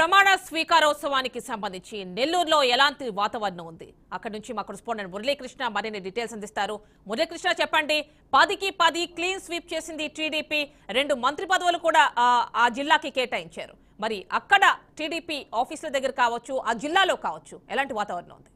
ప్రమాణ స్వీకారోత్సవానికి సంబంధించి నెల్లూరులో ఎలాంటి వాతావరణం ఉంది? అక్కడి నుంచి మా కరెస్పాండెంట్ మురళీకృష్ణ మరిన్ని డీటెయిల్స్ అందిస్తారు. మురళీకృష్ణ చెప్పండి. పదికి పది క్లీన్ స్వీప్ చేసింది టీడీపీ. రెండు మంత్రి పదవులు కూడా ఆ జిల్లాకి కేటాయించారు. మరి అక్కడ టీడీపీ ఆఫీసుల దగ్గర కావచ్చు ఆ జిల్లాలో కావచ్చు ఎలాంటి వాతావరణం ఉంది?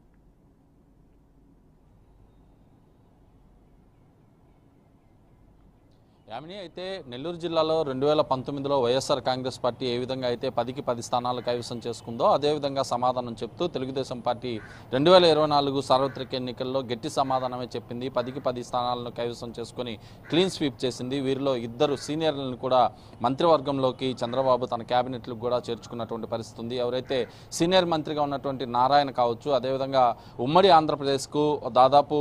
యామిని అయితే నెల్లూరు జిల్లాలో రెండు వేల పంతొమ్మిదిలో వైఎస్ఆర్ కాంగ్రెస్ పార్టీ ఏ విధంగా అయితే పదికి పది స్థానాలు కైవసం చేసుకుందో అదేవిధంగా సమాధానం చెప్తూ తెలుగుదేశం పార్టీ రెండు వేల ఇరవై నాలుగు సార్వత్రిక ఎన్నికల్లో గట్టి సమాధానమే చెప్పింది. పదికి పది స్థానాలను కైవసం చేసుకుని క్లీన్ స్వీప్ చేసింది. వీరిలో ఇద్దరు సీనియర్లను కూడా మంత్రివర్గంలోకి చంద్రబాబు తన క్యాబినెట్లకు కూడా చేర్చుకున్నటువంటి పరిస్థితి ఉంది. ఎవరైతే సీనియర్ మంత్రిగా ఉన్నటువంటి నారాయణ కావచ్చు అదేవిధంగా ఉమ్మడి ఆంధ్రప్రదేశ్కు దాదాపు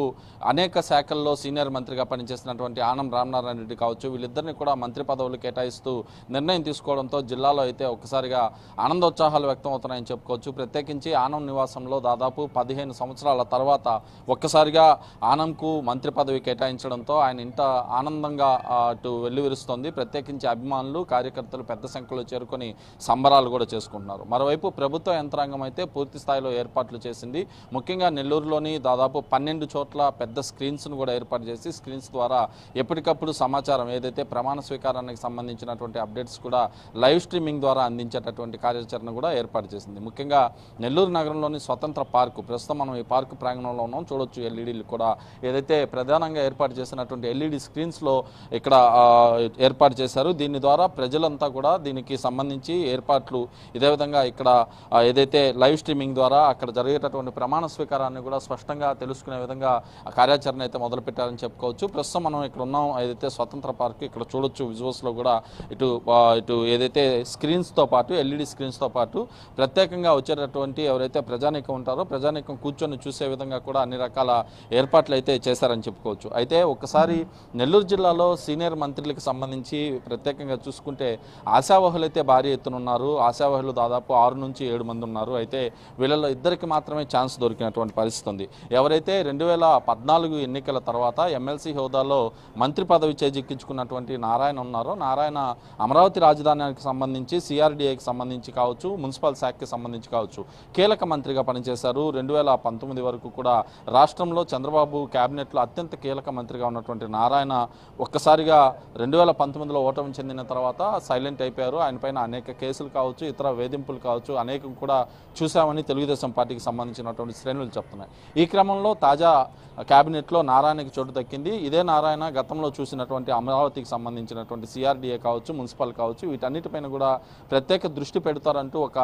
అనేక శాఖల్లో సీనియర్ మంత్రిగా పనిచేసినటువంటి ఆనం రామనారాయణ రెడ్డి కావచ్చు వీళ్ళిద్దరిని కూడా మంత్రి పదవులు కేటాయిస్తూ నిర్ణయం తీసుకోవడంతో జిల్లాలో అయితే ఒక్కసారిగా ఆనందోత్సాహాలు వ్యక్తం అవుతున్నాయని చెప్పుకోవచ్చు. ప్రత్యేకించి ఆనం నివాసంలో దాదాపు పదిహేను సంవత్సరాల తర్వాత ఒక్కసారిగా ఆనంకు మంత్రి పదవి కేటాయించడంతో ఆయన ఇంట ఆనందంగా అటు వెల్లువిరుస్తోంది. ప్రత్యేకించి అభిమానులు కార్యకర్తలు పెద్ద సంఖ్యలో చేరుకొని సంబరాలు కూడా చేసుకుంటున్నారు. మరోవైపు ప్రభుత్వ యంత్రాంగం అయితే పూర్తి స్థాయిలో ఏర్పాట్లు చేసింది. ముఖ్యంగా నెల్లూరులోని దాదాపు పన్నెండు చోట్ల పెద్ద స్క్రీన్స్ను కూడా ఏర్పాటు చేసి స్క్రీన్స్ ద్వారా ఎప్పటికప్పుడు సమాచారం ఏదైతే ప్రమాణ స్వీకారానికి సంబంధించినటువంటి అప్డేట్స్ కూడా లైవ్ స్ట్రీమింగ్ ద్వారా అందించేటటువంటి కార్యాచరణ కూడా ఏర్పాటు చేసింది. ముఖ్యంగా నెల్లూరు నగరంలోని స్వతంత్ర పార్కు ప్రస్తుతం మనం ఈ పార్కు ప్రాంగణంలో ఉన్నాం. చూడొచ్చు ఎల్ఈడీలు కూడా ఏదైతే ప్రధానంగా ఏర్పాటు చేసినటువంటి ఎల్ఈడి స్క్రీన్స్లో ఇక్కడ ఏర్పాటు చేశారు. దీని ద్వారా ప్రజలంతా కూడా దీనికి సంబంధించి ఏర్పాట్లు ఇదే విధంగా ఇక్కడ ఏదైతే లైవ్ స్ట్రీమింగ్ ద్వారా అక్కడ జరిగేటటువంటి ప్రమాణ స్వీకారాన్ని కూడా స్పష్టంగా తెలుసుకునే విధంగా కార్యాచరణ అయితే మొదలుపెట్టారని చెప్పుకోవచ్చు. ప్రస్తుతం మనం ఇక్కడ ఉన్నాం ఏదైతే స్వతంత్ర పార్క్ ఇక్కడ చూడొచ్చు విజువల్స్లో కూడా. ఇటు ఇటు ఏదైతే స్క్రీన్స్తో పాటు ఎల్ఈడి స్క్రీన్స్తో పాటు ప్రత్యేకంగా వచ్చేటటువంటి ఎవరైతే ప్రజానీకం ఉంటారో ప్రజానీకం కూర్చొని చూసే విధంగా కూడా అన్ని రకాల ఏర్పాట్లు అయితే చేశారని చెప్పుకోవచ్చు. అయితే ఒకసారి నెల్లూరు జిల్లాలో సీనియర్ మంత్రులకు సంబంధించి ప్రత్యేకంగా చూసుకుంటే ఆశావహులు అయితే భారీ ఎత్తున ఉన్నారు. ఆశావహులు దాదాపు ఆరు నుంచి ఏడు మంది ఉన్నారు. అయితే వీళ్ళలో ఇద్దరికి మాత్రమే ఛాన్స్ దొరికినటువంటి పరిస్థితి ఉంది. ఎవరైతే రెండు వేల పద్నాలుగు ఎన్నికల తర్వాత ఎమ్మెల్సీ హోదాలో మంత్రి పదవి చేజిక్కించుకున్నటువంటి నారాయణ ఉన్నారో నారాయణ అమరావతి రాజధానికి సంబంధించి సిఆర్డీఏకి సంబంధించి కావచ్చు మున్సిపల్ శాఖకి సంబంధించి కావచ్చు కీలక మంత్రిగా పనిచేశారు. రెండు వేల పంతొమ్మిది వరకు కూడా రాష్ట్రంలో చంద్రబాబు క్యాబినెట్లో అత్యంత కీలక మంత్రిగా ఉన్నటువంటి నారాయణ ఒక్కసారిగా రెండు వేల పంతొమ్మిదిలో ఓటమి చెందిన తర్వాత సైలెంట్ అయిపోయారు. ఆయన పైన అనేక కేసులు కావచ్చు ఇతర వేధింపులు కావచ్చు అనేకం కూడా చూశామని తెలుగుదేశం పార్టీకి సంబంధించినటువంటి శ్రేణులు చెప్తున్నాయి. ఈ క్రమంలో తాజా క్యాబినెట్లో నారాయణకి చోటు దక్కింది. ఇదే నారాయణ గతంలో చూసినటువంటి అమరావతికి సంబంధించినటువంటి సిఆర్డీఏ కావచ్చు మున్సిపల్ కావచ్చు వీటన్నిటిపైన కూడా ప్రత్యేక దృష్టి పెడతారంటూ ఒక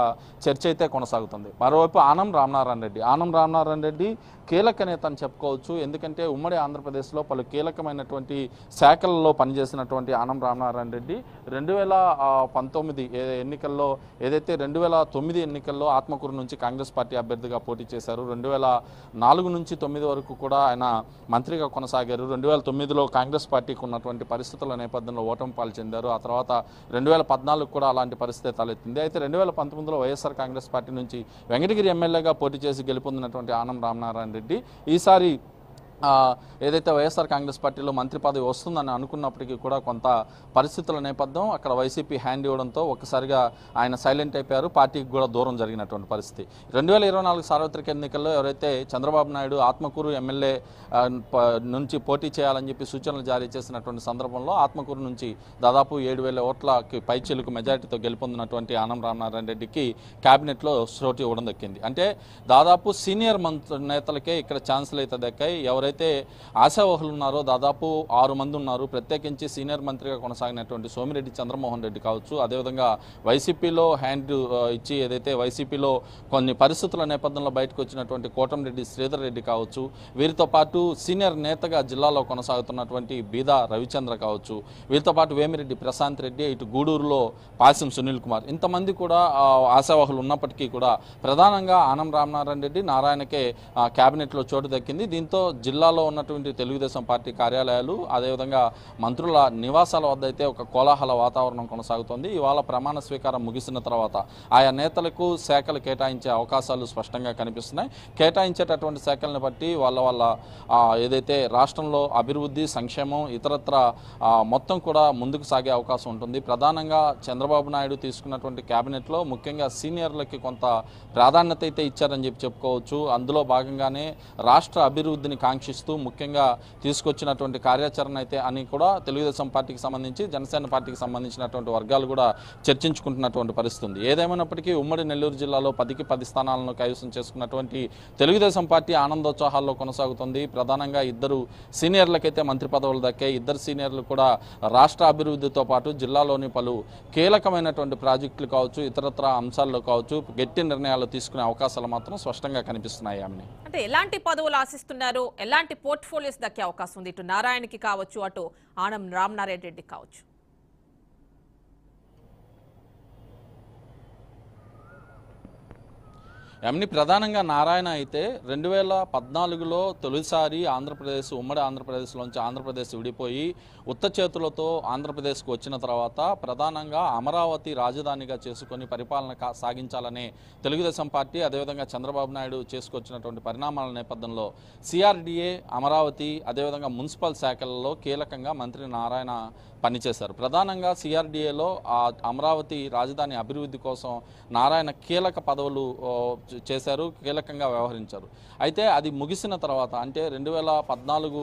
చర్చ అయితే కొనసాగుతుంది. మరోవైపు ఆనం రామనారాయణ రెడ్డి. ఆనం రామనారాయణ రెడ్డి కీలక నేత అని చెప్పుకోవచ్చు. ఎందుకంటే ఉమ్మడి ఆంధ్రప్రదేశ్లో పలు కీలకమైనటువంటి శాఖలలో పనిచేసినటువంటి ఆనం రామనారాయణ రెడ్డి రెండు వేల పంతొమ్మిది ఏ- ఎన్నికల్లో ఏదైతే రెండు వేల తొమ్మిది ఎన్నికల్లో ఆత్మకూరు నుంచి కాంగ్రెస్ పార్టీ అభ్యర్థిగా పోటీ చేశారు రెండు వేల నాలుగు నుంచి తొమ్మిది వరకు కూడా ఆయన మంత్రిగా కొనసాగారు. రెండు వేల తొమ్మిదిలో కాంగ్రెస్ పార్టీకి ఉన్నటువంటి పరిస్థితుల నేపథ్యంలో ఓటమి పాలు చెందారు. ఆ తర్వాత రెండు వేల పద్నాలుగు కూడా అలాంటి పరిస్థితి తలెత్తింది. అయితే రెండు వేల పంతొమ్మిదిలో వైఎస్ఆర్ కాంగ్రెస్ పార్టీ నుంచి వెంకటగిరి ఎమ్మెల్యేగా పోటీ చేసి గెలుపొందినటువంటి ఆనం రామనారాయణ రెడ్డి ఈసారి ఏదైతే వైఎస్ఆర్ కాంగ్రెస్ పార్టీలో మంత్రి పదవి వస్తుందని అనుకున్నప్పటికీ కూడా కొంత పరిస్థితుల నేపథ్యం అక్కడ వైసీపీ హ్యాండ్ ఇవ్వడంతో ఒక్కసారిగా ఆయన సైలెంట్ అయిపోయారు. పార్టీకి కూడా దూరం జరిగినటువంటి పరిస్థితి. రెండు వేల ఇరవై నాలుగు సార్వత్రిక ఎన్నికల్లో ఎవరైతే చంద్రబాబు నాయుడు ఆత్మకూరు ఎమ్మెల్యే ప- నుంచి పోటీ చేయాలని చెప్పి సూచనలు జారీ చేసినటువంటి సందర్భంలో ఆత్మకూరు నుంచి దాదాపు ఏడు వేల ఓట్లకి పైచిలుకు మెజారిటీతో గెలుపొందినటువంటి ఆనం రామనారాయణ రెడ్డికి క్యాబినెట్లో చోటు ఇవ్వడం దక్కింది. అంటే దాదాపు సీనియర్ మంత్రి నేతలకే ఇక్కడ ఛాన్సులు అయితే దక్కాయి. ఎవరైతే ఆశావహులు ఉన్నారో దాదాపు ఆరు మంది ఉన్నారు. ప్రత్యేకించి సీనియర్ మంత్రిగా కొనసాగినటువంటి సోమిరెడ్డి చంద్రమోహన్ రెడ్డి కావచ్చు. అదేవిధంగా వైసీపీలో హ్యాండ్ ఇచ్చి ఏదైతే వైసీపీలో కొన్ని పరిస్థితుల నేపథ్యంలో బయటకు వచ్చినటువంటి కోటంరెడ్డి శ్రీధర్ రెడ్డి కావచ్చు. వీరితో పాటు సీనియర్ నేతగా జిల్లాలో కొనసాగుతున్నటువంటి బీదా రవిచంద్ర కావచ్చు. వీరితో పాటు వేమిరెడ్డి ప్రశాంత్ రెడ్డి ఇటు గూడూరులో పాసిం సునీల్ కుమార్. ఇంతమంది కూడా ఆశావాహులు ఉన్నప్పటికీ కూడా ప్రధానంగా ఆనం రామనారాయణ రెడ్డి నారాయణకే క్యాబినెట్లో చోటు దక్కింది. దీంతో జిల్లా జిల్లాలో ఉన్నటువంటి తెలుగుదేశం పార్టీ కార్యాలయాలు అదేవిధంగా మంత్రుల నివాసాల వద్ద అయితే ఒక కోలాహల వాతావరణం కొనసాగుతోంది. ఇవాళ ప్రమాణ స్వీకారం ముగిసిన తర్వాత ఆయా నేతలకు శాఖలు కేటాయించే అవకాశాలు స్పష్టంగా కనిపిస్తున్నాయి. కేటాయించేటటువంటి శాఖలను బట్టి వాళ్ళ వాళ్ళ ఏదైతే రాష్ట్రంలో అభివృద్ధి సంక్షేమం ఇతరత్ర మొత్తం కూడా ముందుకు సాగే అవకాశం ఉంటుంది. ప్రధానంగా చంద్రబాబు నాయుడు తీసుకున్నటువంటి క్యాబినెట్లో ముఖ్యంగా సీనియర్లకి కొంత ప్రాధాన్యత అయితే ఇచ్చారని చెప్పి చెప్పుకోవచ్చు. అందులో భాగంగానే రాష్ట్ర అభివృద్ధిని కాంక్షిస్తూ ముఖ్యంగా తీసుకొచ్చినటువంటి కార్యాచరణ అయితే అని కూడా తెలుగుదేశం పార్టీకి సంబంధించి జనసేన పార్టీకి సంబంధించినటువంటి వర్గాలు కూడా చర్చించుకుంటున్నటువంటి పరిస్థితి ఉంది ఏదేమైనప్పటికీ ఉమ్మడి నెల్లూరు జిల్లాలో పదికి పది స్థానాలను కైవసం చేసుకున్నటువంటి తెలుగుదేశం పార్టీ ఆనందోత్సాహాల్లో కొనసాగుతుంది. ప్రధానంగా ఇద్దరు సీనియర్లకైతే మంత్రి పదవులు దక్కాయి. ఇద్దరు సీనియర్లు కూడా రాష్ట్ర అభివృద్ధితో పాటు జిల్లాలోని పలు కీలకమైనటువంటి ప్రాజెక్టులు కావచ్చు ఇతరత్ర అంశాల్లో కావచ్చు గట్టి నిర్ణయాలు తీసుకునే అవకాశాలు మాత్రం స్పష్టంగా కనిపిస్తున్నాయి ఆమె అంటే ఎలాంటి పదవులు ఆశిస్తున్నారు? ఎలాంటి పోర్ట్ఫోలియోస్ దక్కే అవకాశం ఉంది. ఇటు నారాయణకి కావచ్చు అటు ఆనం రామనారాయణ రెడ్డికి కావచ్చు. ఎమ్ని ప్రధానంగా నారాయణ అయితే రెండు వేల పద్నాలుగులో తొలిసారి ఆంధ్రప్రదేశ్ ఉమ్మడి ఆంధ్రప్రదేశ్లోంచి ఆంధ్రప్రదేశ్ విడిపోయి ఉత్త చేతులతో ఆంధ్రప్రదేశ్కు వచ్చిన తర్వాత ప్రధానంగా అమరావతి రాజధానిగా చేసుకొని పరిపాలన కా- సాగించాలనే తెలుగుదేశం పార్టీ అదేవిధంగా చంద్రబాబు నాయుడు చేసుకొచ్చినటువంటి పరిణామాల నేపథ్యంలో సిఆర్డీఏ అమరావతి అదేవిధంగా మున్సిపల్ శాఖలలో కీలకంగా మంత్రి నారాయణ పనిచేశారు. ప్రధానంగా సిఆర్డీఏలో ఆ అమరావతి రాజధాని అభివృద్ధి కోసం నారాయణ కీలక పదవులు చేశారు కీలకంగా వ్యవహరించారు. అయితే అది ముగిసిన తర్వాత అంటే రెండు వేల పద్నాలుగు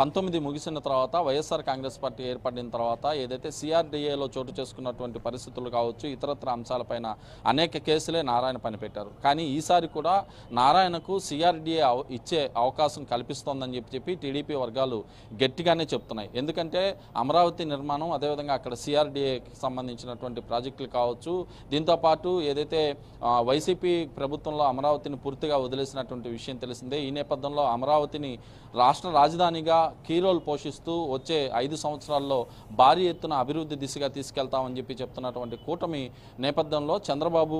పంతొమ్మిది ముగిసిన తర్వాత వైఎస్ఆర్ కాంగ్రెస్ పార్టీ ఏర్పడిన తర్వాత ఏదైతే సిఆర్డిఏలో చోటు చేసుకున్నటువంటి పరిస్థితులు కావచ్చు ఇతరత్ర అంశాలపైన అనేక కేసులే నారాయణ పనిపెట్టారు. కానీ ఈసారి కూడా నారాయణకు సిఆర్డీఏ ఇచ్చే అవకాశం కల్పిస్తోందని చెప్పి చెప్పి టీడీపీ వర్గాలు గట్టిగానే చెప్తున్నాయి. ఎందుకంటే అమరావతి నిర్మాణం అదేవిధంగా అక్కడ సిఆర్డిఏకి సంబంధించినటువంటి ప్రాజెక్టులు కావచ్చు దీంతో పాటు ఏదైతే వైసీపీ ప్రభుత్వంలో అమరావతిని పూర్తిగా వదిలేసినటువంటి విషయం తెలిసిందే. ఈ నేపథ్యంలో అమరావతిని రాష్ట్ర రాజధానిగా కీరోలు పోషిస్తూ వచ్చే ఐదు సంవత్సరాల్లో భారీ ఎత్తున అభివృద్ధి దిశగా తీసుకెళ్తామని చెప్పి చెప్తున్నటువంటి కూటమి నేపథ్యంలో చంద్రబాబు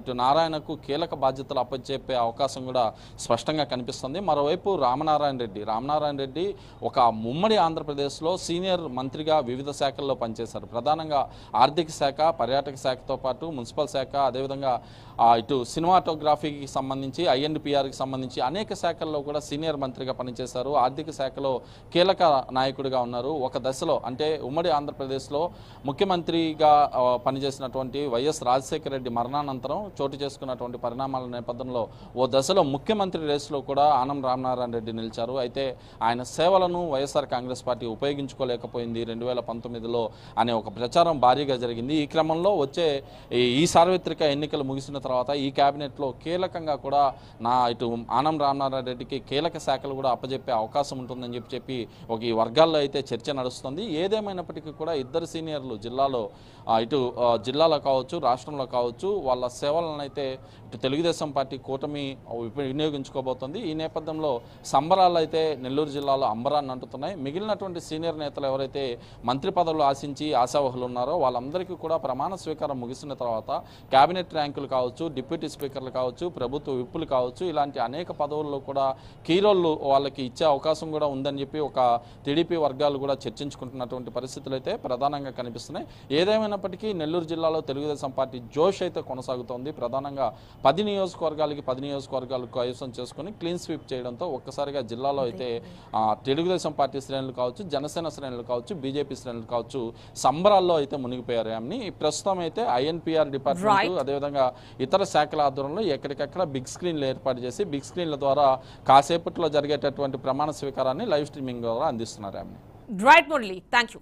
ఇటు నారాయణకు కీలక బాధ్యతలు అప్పచెప్పే అవకాశం కూడా స్పష్టంగా కనిపిస్తుంది. మరోవైపు రామనారాయణ రెడ్డి. రామనారాయణ రెడ్డి ఒక ముమ్మడి ఆంధ్రప్రదేశ్లో సీనియర్ మంత్రిగా వివిధ శాఖల్లో పనిచేశారు. ప్రధానంగా ఆర్థిక శాఖ పర్యాటక శాఖతో పాటు మున్సిపల్ శాఖ అదేవిధంగా ఇటు సినిమాటోగ్రఫీకి సంబంధించి ఐఎన్పిఆర్కి సంబంధించి అనేక శాఖల్లో కూడా సీనియర్ మంత్రిగా పనిచేశారు. ఆర్థిక శాఖలో కీలక నాయకుడిగా ఉన్నారు. ఒక దశలో అంటే ఉమ్మడి ఆంధ్రప్రదేశ్లో ముఖ్యమంత్రిగా పనిచేసినటువంటి వైఎస్ రాజశేఖర రెడ్డి మరణానంతరం చోటు చేసుకున్నటువంటి పరిణామాల నేపథ్యంలో ఓ దశలో ముఖ్యమంత్రి రేసులో కూడా ఆనం రామనారాయణ రెడ్డి నిలిచారు. అయితే ఆయన సేవలను వైఎస్ఆర్ కాంగ్రెస్ పార్టీ ఉపయోగించుకోలేకపోయింది రెండు వేల పంతొమ్మిదిలో అనే ఒక ప్రచారం భారీగా జరిగింది. ఈ క్రమంలో వచ్చే ఈ- ఈ సార్వత్రిక ఎన్నికలు ముగిసిన తర్వాత ఈ క్యాబినెట్లో కీలకంగా కూడా నా ఇటు ఆనం రామనారాయణ రెడ్డికి కీలక శాఖలు కూడా అప్పజెప్పే అవకాశం ఉంటుందని చెప్పి చెప్పి ఒక ఈ వర్గాల్లో అయితే చర్చ నడుస్తుంది. ఏదేమైనప్పటికీ కూడా ఇద్దరు సీనియర్లు జిల్లాలో ఇటు జిల్లాలో కావచ్చు రాష్ట్రంలో కావచ్చు వాళ్ళ సేవలను అయితే ఇటు తెలుగుదేశం పార్టీ కూటమి వినియోగించుకోబోతుంది. వినియోగించుకోబోతోంది ఈ నేపథ్యంలో సంబరాలు అయితే నెల్లూరు జిల్లాలో అంబరాన్ని అంటుతున్నాయి. మిగిలినటువంటి సీనియర్ నేతలు ఎవరైతే మంత్రి పదవులు ఆశించి ఆశావహులు ఉన్నారో వాళ్ళందరికీ కూడా ప్రమాణ స్వీకారం ముగిసిన తర్వాత కేబినెట్ ర్యాంకులు కావచ్చు డిప్యూటీ స్పీకర్లు కావచ్చు ప్రభుత్వ విప్పులు కావచ్చు ఇలాంటి అనేక పదవుల్లో కూడా కీరోళ్ళు వాళ్ళకి ఇచ్చే అవకాశం కూడా ఉందని చెప్పి ఒక టీడీపీ వర్గాలు కూడా చర్చించుకుంటున్నటువంటి పరిస్థితులు అయితే ప్రధానంగా కనిపిస్తున్నాయి. ఏదేమైనప్పటికీ నెల్లూరు జిల్లాలో తెలుగుదేశం పార్టీ జోష్ అయితే కొనసాగుతోంది. ప్రధానంగా పది నియోజకవర్గాలకి పది నియోజకవర్గాలు కైవసం చేసుకుని క్లీన్ స్వీప్ చేయడంతో ఒక్కసారిగా జిల్లాలో అయితే తెలుగుదేశం పార్టీ శ్రేణులు కావచ్చు జనసేన శ్రేణులు కావచ్చు బీజేపీ శ్రేణులు కావచ్చు సంబరాల్లో అయితే మునిగిపోయారు ఆమెని ప్రస్తుతం అయితే ఐఎన్పిఆర్ డిపార్ట్మెంట్ అదేవిధంగా ఇతర శాఖల ఆధ్వర్యంలో ఎక్కడికక్కడ బిగ్ స్క్రీన్లు ఏర్పాటు చేసి బిగ్ స్క్రీన్ల ద్వారా కాసేపట్లో జరిగేటటువంటి ప్రమాణ స్వీకారాన్ని లైవ్ స్ట్రీమింగ్ ద్వారా అందిస్తున్నారు ఆమె. Right Murali thank you